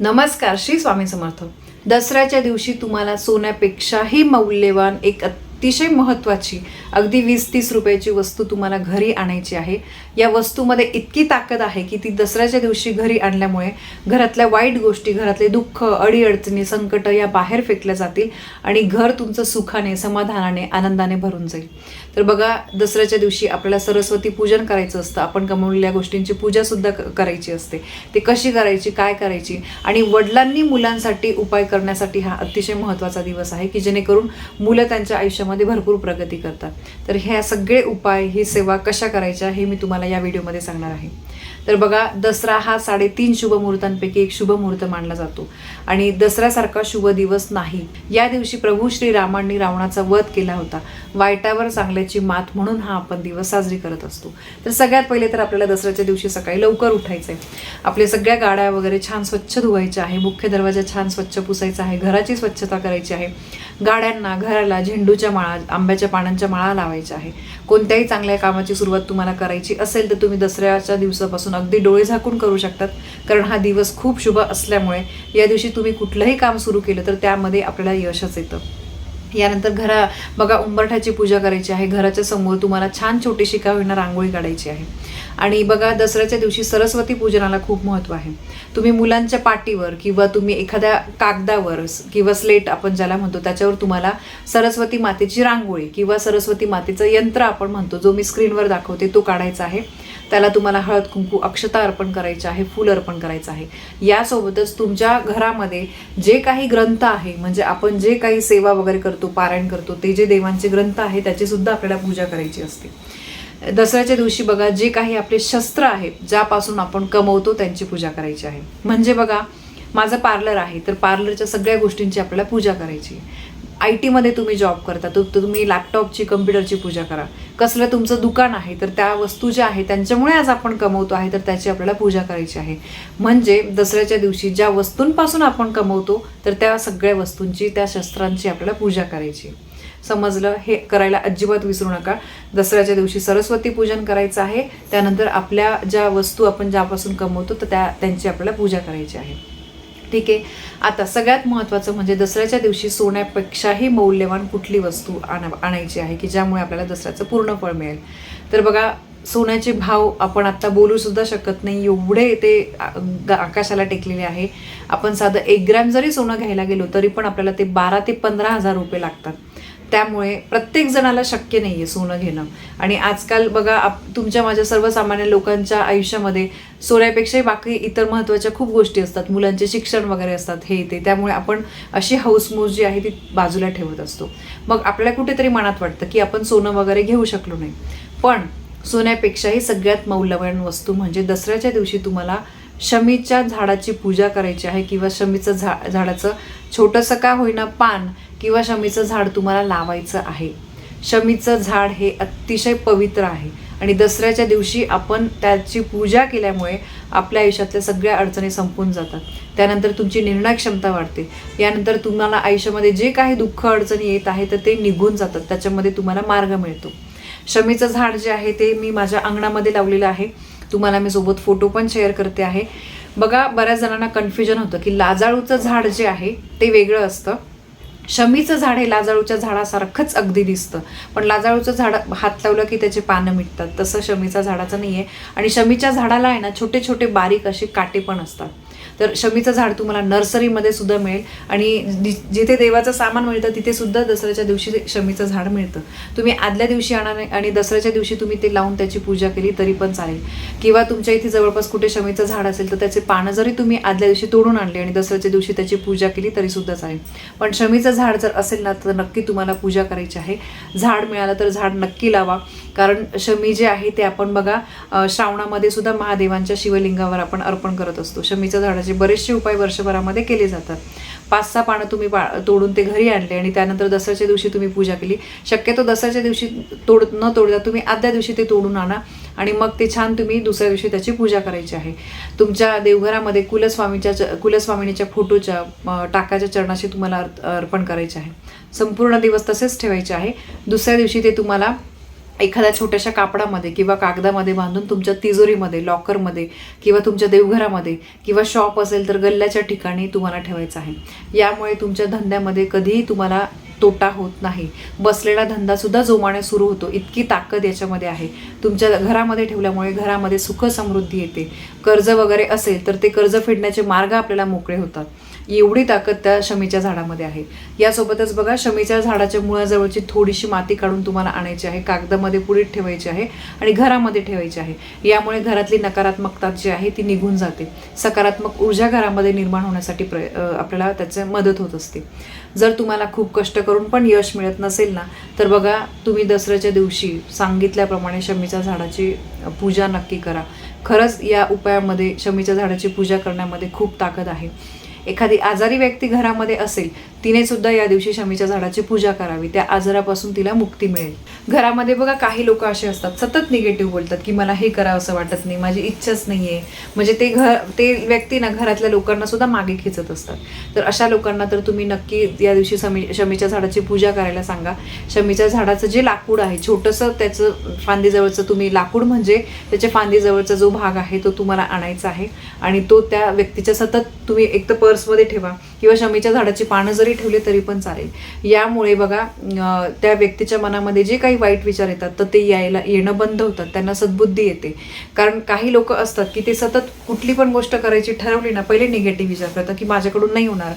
नमस्कार श्री स्वामी समर्थ. दसऱ्याच्या दिवशी तुम्हाला सोन्यापेक्षाही मौल्यवान एक अतिशय महत्त्वाची अगदी वीस तीस रुपयाची वस्तू तुम्हाला घरी आणायची आहे. या वस्तूमध्ये इतकी ताकद आहे की ती दसऱ्याच्या दिवशी घरी आणल्यामुळे घरातल्या वाईट गोष्टी घरातले दुःख अडीअडचणी संकट या बाहेर फेकल्या जातील आणि घर तुमचं सुखाने समाधानाने आनंदाने भरून जाईल. तर बघा दसऱ्याच्या दिवशी आपल्याला सरस्वती पूजन करायचं असतं. आपण कमवलेल्या गोष्टींची पूजासुद्धा करायची असते. ते कशी करायची काय करायची आणि वडिलांनी मुलांसाठी उपाय करण्यासाठी हा अतिशय महत्त्वाचा दिवस आहे की जेणेकरून मुलं त्यांच्या आयुष्यात आयुष्यामध्ये भरपूर प्रगती करतात. तर ह्या सगळे उपाय ही सेवा कशा करायच्या हे मी तुम्हाला या व्हिडिओमध्ये सांगणार आहे. तर बघा दसरा हा साडेतीन शुभ मुहूर्तांपैकी एक शुभ मुहूर्त मानला जातो. आणि दसऱ्यासारखा शुभ दिवस नाही. या दिवशी प्रभू श्री रामांनी रावणाचा वध केला होता. वाईटावर चांगल्याची मात म्हणून हा आपण दिवस साजरी करत असतो. तर सगळ्यात पहिले तर आपल्याला दसऱ्याच्या दिवशी सकाळी लवकर उठायचं आहे आपल्या सगळ्या गाड्या वगैरे छान स्वच्छ धुवायच्या आहे. मुख्य दरवाजा छान स्वच्छ पुसायचा आहे. घराची स्वच्छता करायची आहे. गाड्यांना घराला झेंडूच्या माळा आंब्याच्या पानांच्या माळा लावायच्या आहे. कोणत्याही चांगल्या कामाची सुरुवात तुम्हाला करायची असेल तर तुम्ही दसऱ्याच्या दिवसापासून अगदी डोळे झाकून करू शकतात. कारण हा दिवस खूप शुभ असल्यामुळे या दिवशी तुम्ही कुठलंही काम सुरू केलं तर त्यामध्ये आपल्याला यशच येतं. यानंतर घरा बघा उंबरठ्याची पूजा करायची आहे. घराच्या समोर तुम्हाला छान छोटीशी का होईना रांगोळी काढायची आहे. आणि बघा दसऱ्याच्या दिवशी सरस्वती पूजनाला खूप महत्त्व आहे. तुम्ही मुलांच्या पाटीवर किंवा तुम्ही एखाद्या कागदावर किंवा स्लेट आपण ज्याला म्हणतो त्याच्यावर तुम्हाला सरस्वती मातेची रांगोळी किंवा सरस्वती मातेचं यंत्र आपण म्हणतो जो मी स्क्रीनवर दाखवते तो काढायचा आहे. त्याला तुम्हाला हळद कुंकू अक्षता अर्पण करायचं आहे फूल अर्पण करायचं आहे. यासोबतच तुमच्या घरामध्ये जे काही ग्रंथ आहे म्हणजे आपण जे काही सेवा वगैरे करतो पारायण करतो. ते जे देवांचे ग्रंथ आहे त्याची सुद्धा आपल्याला पूजा करायची असते. दसऱ्याच्या दिवशी बघा जे काही आपले शस्त्र आहेत ज्यापासून आपण कमवतो त्यांची पूजा करायची आहे. म्हणजे बघा माझं पार्लर आहे तर पार्लरच्या सगळ्या गोष्टींची आपल्याला पूजा करायची आय टीमध्ये तुम्ही जॉब करता तर तुम्ही लॅपटॉपची कम्प्युटरची पूजा करा. कसलं तुमचं दुकान आहे तर त्या वस्तू ज्या आहेत त्यांच्यामुळे आज आपण कमवतो आहे तर त्याची आपल्याला पूजा करायची आहे. म्हणजे दसऱ्याच्या दिवशी ज्या वस्तूंपासून आपण कमवतो तर त्या सगळ्या वस्तूंची त्या शस्त्रांची आपल्याला पूजा करायची. समजलं? हे करायला अजिबात विसरू नका. दसऱ्याच्या दिवशी सरस्वती पूजन करायचं आहे त्यानंतर आपल्या ज्या वस्तू आपण ज्यापासून कमवतो तर त्या त्यांची आपल्याला पूजा करायची आहे. ठीक आहे. आता सगळ्यात महत्त्वाचं म्हणजे दसऱ्याच्या दिवशी सोन्यापेक्षाही मौल्यवान कुठली वस्तू आण आणायची आहे की ज्यामुळे आपल्याला दसऱ्याचं पूर्ण फळ मिळेल? तर बघा सोन्याचे भाव आपण आत्ता बोलूसुद्धा शकत नाही. एवढे ते ग- आकाशाला टेकलेले आहे. आपण साधं एक ग्रॅम जरी सोनं घ्यायला गेलो तरी पण आपल्याला ते बारा ते पंधरा हजार रुपये लागतात. त्यामुळे प्रत्येक जणाला शक्य नाही आहे सोनं घेणं. आणि आजकाल बघा आप तुमच्या माझ्या सर्वसामान्य लोकांच्या आयुष्यामध्ये सोन्यापेक्षाही बाकी इतर महत्त्वाच्या खूप गोष्टी असतात. मुलांचे शिक्षण वगैरे असतात हे ते. त्यामुळे आपण अशी हाऊसमोज जी आहे ती बाजूला ठेवत असतो. मग आपल्याला कुठेतरी मनात वाटतं की आपण सोनं वगैरे घेऊ शकलो नाही. पण सोन्यापेक्षाही सगळ्यात मौल्यवान वस्तू म्हणजे दसऱ्याच्या दिवशी तुम्हाला शमीच्या झाडाची पूजा करायची आहे किंवा शमीचं झा झाडाचं छोटंसं का होईना पान किंवा शमीचं झाड तुम्हाला लावायचं आहे. शमीचं झाड हे अतिशय पवित्र आहे आणि दसऱ्याच्या दिवशी आपण त्याची पूजा केल्यामुळे आपल्या आयुष्यातल्या सगळ्या अडचणी संपून जातात. त्यानंतर तुमची निर्णय क्षमता वाढते. यानंतर तुम्हाला आयुष्यामध्ये जे काही दुःख अडचणी येत आहे तर ते निघून जातात. त्याच्यामध्ये तुम्हाला मार्ग मिळतो. शमीचं झाड जे आहे ते मी माझ्या अंगणामध्ये लावलेलं आहे. तुम्हाला मी सोबत फोटो पण शेअर करते आहे. बघा बऱ्याच जणांना कन्फ्युजन होतं की लाजाळूचं झाड जे आहे ते वेगळं असतं. शमीचं झाड हे लाजाळूच्या झाडासारखंच अगदी दिसतं. पण लाजाळूचं झाड हात लावलं की त्याचे पानं मिटतात. तसं शमीच्या झाडाचं नाही आहे आणि शमीच्या झाडाला आहे ना छोटे छोटे बारीक असे काटे पण असतात. तर शमीचं झाड तुम्हाला नर्सरीमध्ये सुद्धा मिळेल. आणि जिथे देवाचं सामान मिळतं तिथे सुद्धा दसऱ्याच्या दिवशी शमीचं झाड मिळतं. तुम्ही आदल्या दिवशी आणा नाही- आणि दसऱ्याच्या दिवशी तुम्ही ते लावून त्याची पूजा केली तरी पण चालेल. किंवा तुमच्या इथे जवळपास कुठे शमीचं झाड असेल तर त्याचे पानं जरी तुम्ही आदल्या दिवशी तोडून आणले आणि दसऱ्याच्या दिवशी त्याची पूजा केली तरी सुद्धा चालेल. पण शमीचं झाड जर असेल ना तर नक्की तुम्हाला पूजा करायची आहे. झाड मिळालं तर झाड नक्की लावा. कारण शमी जे आहे ते आपण बघा श्रावणामध्ये सुद्धा महादेवांच्या शिवलिंगावर आपण अर्पण करत असतो. शमीचं झाड म्हणजे बरेचसे उपाय वर्षभरामध्ये केले जातात. पाच सहा पानं तुम्ही पा तोडून ते घरी आणले आणि त्यानंतर दसऱ्याच्या दिवशी तुम्ही पूजा केली. शक्यतो दसऱ्याच्या दिवशी तोड न तोडता तुम्ही आदल्या दिवशी ते तोडून आणा आणि मग ते छान तुम्ही दुसऱ्या दिवशी त्याची पूजा करायची आहे. तुमच्या देवघरामध्ये कुलस्वामीच्या च- कुलस्वामिनीच्या फोटोच्या टाकाच्या चरणाशी तुम्हाला अर्पण करायचे आहे. संपूर्ण दिवस तसेच ठेवायचे आहे. दुसऱ्या दिवशी ते तुम्हाला एखाद्या छोट्याशा कापडामध्ये किंवा कागदामध्ये बांधून तुमच्या तिजोरीमध्ये लॉकरमध्ये किंवा तुमच्या देवघरामध्ये किंवा शॉप असेल तर गल्ल्याच्या ठिकाणी तुम्हाला ठेवायचं आहे. यामुळे तुमच्या धंद्यामध्ये कधीही तुम्हाला तोटा होत नाही. बसलेला धंदासुद्धा जोमाने सुरू होतो. इतकी ताकद याच्यामध्ये आहे. तुमच्या घरामध्ये ठेवल्यामुळे घरामध्ये सुख समृद्धी येते. कर्ज वगैरे असेल तर ते कर्ज फेडण्याचे मार्ग आपल्याला मोकळे होतात. एवढी ताकद त्या शमीच्या झाडामध्ये आहे. यासोबतच बघा शमीच्या झाडाच्या मुळाजवळची थोडीशी माती काढून तुम्हाला आणायची आहे. कागदामध्ये पुढीत ठेवायची आहे आणि घरामध्ये ठेवायची आहे. यामुळे घरातली नकारात्मकता जी आहे ती निघून जाते. सकारात्मक ऊर्जा घरामध्ये निर्माण होण्यासाठी प्र आपल्याला त्याचे मदत होत असते. जर तुम्हाला खूप कष्ट करून पण यश मिळत नसेल ना तर बघा तुम्ही दसऱ्याच्या दिवशी सांगितल्याप्रमाणे शमीच्या झाडाची पूजा नक्की करा. खरंच या उपायामध्ये शमीच्या झाडाची पूजा करण्यामध्ये खूप ताकद आहे. एखादी आजारी व्यक्ती घरामध्ये असेल तिने सुद्धा या दिवशी शमीच्या झाडाची पूजा करावी. त्या आजारापासून तिला मुक्ती मिळेल. घरामध्ये बघा काही लोक असे असतात सतत निगेटिव्ह बोलतात की मला हे करावं असं वाटत नाही माझी इच्छाच नाही आहे म्हणजे ते घर ते व्यक्ती ना घरातल्या लोकांना सुद्धा मागे खेचत असतात. तर अशा लोकांना तर तुम्ही नक्की या दिवशी शमी शमीच्या झाडाची पूजा करायला सांगा. शमीच्या झाडाचं जे लाकूड आहे छोटंसं त्याचं फांदीजवळचं तुम्ही लाकूड म्हणजे त्याच्या फांदीजवळचा जो भाग आहे तो तुम्हाला आणायचा आहे. आणि तो त्या व्यक्तीच्या सतत तुम्ही एक तर पर्समध्ये ठेवा किंवा शमीच्या झाडाची पानं जरी ठेवले तरी पण चालेल. यामुळे बघा त्या व्यक्तीच्या मनामध्ये जे काही वाईट विचार येतात तर ते यायला येणं बंद होतात. त्यांना सद्बुद्धी येते. कारण काही लोक असतात की ते सतत कुठली पण गोष्ट करायची ठरवली ना पहिले निगेटिव्ह विचार करतात की माझ्याकडून नाही होणार.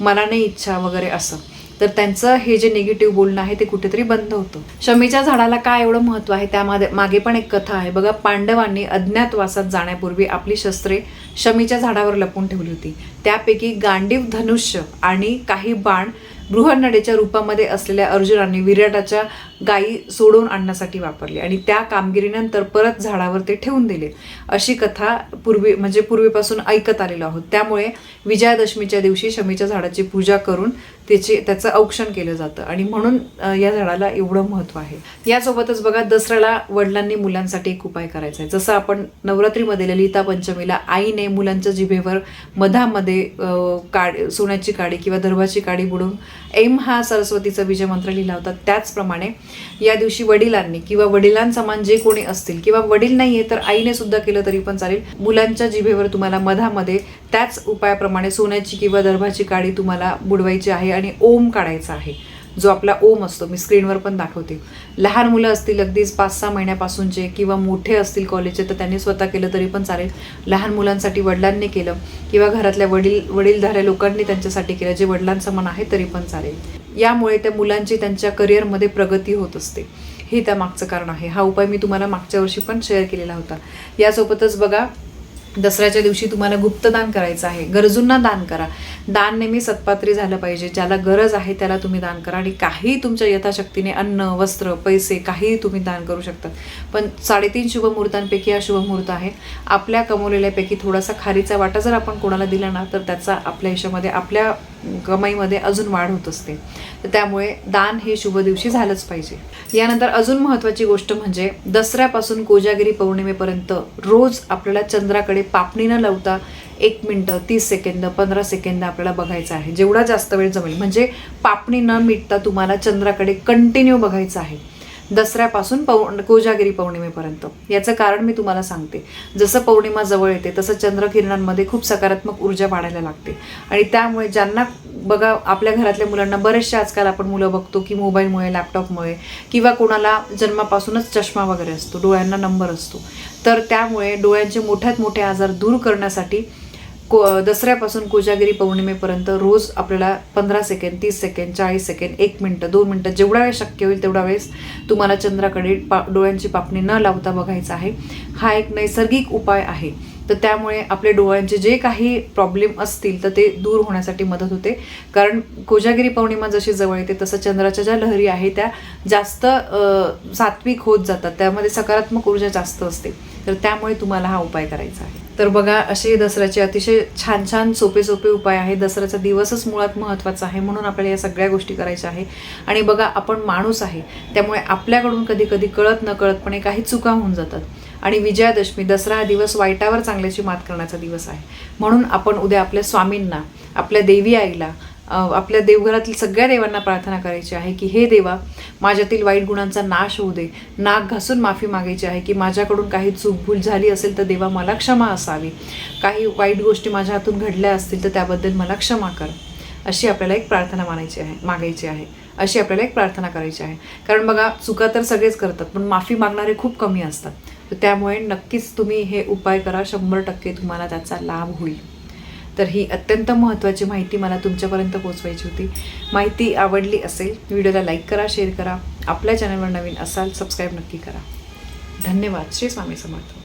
मला नाही इच्छा वगैरे असं. तर त्यांचं हे जे निगेटिव्ह बोलणं आहे ते कुठेतरी बंद होतं. शमीच्या झाडाला काय एवढं महत्त्व आहे? त्यामध्ये मागे पण एक कथा आहे. बघा पांडवांनी अज्ञातवासात जाण्यापूर्वी आपली शस्त्रे शमीच्या झाडावर लपून ठेवली होती. त्यापैकी गांडीव धनुष्य आणि काही बाण बृहन्नडेच्या रूपामध्ये असलेल्या अर्जुनांनी विराटाच्या गायी सोडून आणण्यासाठी वापरली आणि त्या कामगिरीनंतर परत झाडावर ते ठेवून दिले. अशी कथा पूर्वी म्हणजे पूर्वीपासून ऐकत आलेलो आहोत. त्यामुळे विजयादशमीच्या दिवशी शमीच्या झाडाची पूजा करून त्याचे त्याचं औक्षण केलं जातं. आणि म्हणून या झाडाला एवढं महत्त्व आहे. यासोबतच बघा दसऱ्याला वडिलांनी मुलांसाठी एक उपाय करायचा आहे. जसं आपण नवरात्रीमध्ये ललिता पंचमीला आईने मुलांच्या जिभेवर मधामध्ये काड सोन्याची काडी किंवा दर्भाची काडी बुडून एम हा सरस्वतीचा विजय मंत्र लिहिला होता त्याचप्रमाणे या दिवशी वडिलांनी किंवा वडिलांसमान जे कोणी असतील किंवा वडील नाहीये तर आईने सुद्धा केलं तरी पण चालेल. मुलांच्या जिभेवर तुम्हाला मधामध्ये त्याच उपायाप्रमाणे सोन्याची किंवा दर्भाची काडी तुम्हाला बुडवायची आहे आणि ओम काढायचा आहे. जो आपला ओम असतो मी स्क्रीनवर पण दाखवते. लहान मुलं असतील अगदीच पाच सहा महिन्यापासूनचे किंवा मोठे असतील कॉलेजचे तर त्यांनी स्वतः केलं तरी पण चालेल. लहान मुलांसाठी वडिलांनी केलं किंवा घरातल्या वडील वडीलधाऱ्या लोकांनी त्यांच्यासाठी केलं जे वडिलांसमान आहे तरी पण चालेल. यामुळे त्या मुलांची त्यांच्या करिअरमध्ये प्रगती होत असते. हे त्या मागचं कारण आहे. हा उपाय मी तुम्हाला मागच्या वर्षी पण शेअर केलेला होता. यासोबतच बघा दसऱ्याच्या दिवशी तुम्हाला गुप्तदान करायचं आहे. गरजूंना दान करा. दान नेहमी सत्पात्री झालं पाहिजे. ज्याला गरज आहे त्याला तुम्ही दान करा आणि काही तुमच्या यथाशक्तीने अन्न वस्त्र पैसे काहीही तुम्ही दान करू शकता. पण साडेतीन शुभमुहूर्तांपैकी हा शुभमुहूर्त आहे. आपल्या कमवलेल्यापैकी थोडासा खारीचा वाटा जर आपण कोणाला दिला ना तर त्याचा आपल्या आयुष्यामध्ये आपल्या कमाईमध्ये अजून वाढ होत असते. तर त्यामुळे दान हे शुभ दिवशी झालंच पाहिजे. यानंतर अजून महत्त्वाची गोष्ट म्हणजे दसऱ्यापासून कोजागिरी पौर्णिमेपर्यंत रोज आपल्याला चंद्राकडे पापणी न लावता एक मिनटं तीस सेकंद पंधरा सेकंद आपल्याला बघायचं आहे. जेवढा जास्त वेळ जमेल म्हणजे पापणी न मिटता तुम्हाला चंद्राकडे कंटिन्यू बघायचं आहे. दसऱ्यापासून पौ कोजागिरी पौर्णिमेपर्यंत. याचं कारण मी तुम्हाला सांगते. जसं पौर्णिमा जवळ येते तसं चंद्रकिरणांमध्ये खूप सकारात्मक ऊर्जा वाढायला लागते. आणि त्यामुळे ज्यांना बघा आपल्या घरातल्या मुलांना बरेचसे आजकाल आपण मुलं बघतो की मोबाईलमुळे लॅपटॉपमुळे किंवा कोणाला जन्मापासूनच चष्मा वगैरे असतो डोळ्यांना नंबर असतो. तर त्यामुळे डोळ्यांचे मोठ्यात मोठे आजार दूर करण्यासाठी को दसऱ्यापासून कोजागिरी पौर्णिमेपर्यंत रोज आपल्याला पंधरा सेकंड तीस सेकंड चाळीस सेकंड एक मिनटं दोन मिनटं जेवढा वेळ शक्य होईल तेवढा वेळेस तुम्हाला चंद्राकडे पा डोळ्यांची पापणी न लावता बघायचा आहे. हा एक नैसर्गिक उपाय आहे. तर त्यामुळे आपले डोळ्यांचे जे काही प्रॉब्लेम असतील तर ते दूर होण्यासाठी मदत होते. कारण कोजागिरी पौर्णिमा जशी जवळ येते तसं चंद्राच्या ज्या लहरी आहे त्या जास्त सात्विक होत जातात. त्यामध्ये सकारात्मक ऊर्जा जास्त असते. तर त्यामुळे तुम्हाला हा उपाय करायचा आहे. तर बघा असे दसऱ्याचे अतिशय छान छान सोपे सोपे उपाय आहे दसऱ्याचा दिवसच मुळात महत्त्वाचा आहे म्हणून आपल्याला या सगळ्या गोष्टी करायच्या आहे. आणि बघा आपण माणूस आहे त्यामुळे आपल्याकडून कधी कधी कळत न कळतपणे काही चुका होऊन जातात. आणि विजयादशमी दसरा हा दिवस वाईटावर चांगल्याची मात करण्याचा दिवस आहे. म्हणून आपण उद्या आपल्या स्वामींना आपल्या देवी आईला आपल्या देवघरातील सगळ्या देवांना प्रार्थना करायची आहे की हे देवा माझ्यातील वाईट गुणांचा नाश होऊ दे. नाक घासून माफी मागायची आहे की माझ्याकडून काही चूकभूल झाली असेल तर देवा मला क्षमा असावी. काही वाईट गोष्टी माझ्या हातून घडल्या असतील तर त्याबद्दल मला क्षमा कर. अशी आपल्याला एक प्रार्थना मानायची आहे मागायची आहे. अशी आपल्याला एक प्रार्थना करायची आहे. कारण बघा चुका तर सगळेच करतात पण माफी मागणारे खूप कमी असतात. तर त्यामुळे नक्कीच तुम्ही हे उपाय करा शंभर टक्के तुम्हाला त्याचा लाभ होईल. तर ही अत्यंत महत्त्वाची माहिती मला तुमच्यापर्यंत पोहोचवायची होती. माहिती आवडली असेल व्हिडिओला लाईक करा शेअर करा. आपल्या चॅनलवर नवीन असाल सबस्क्राईब नक्की करा. धन्यवाद. श्री स्वामी समर्थ.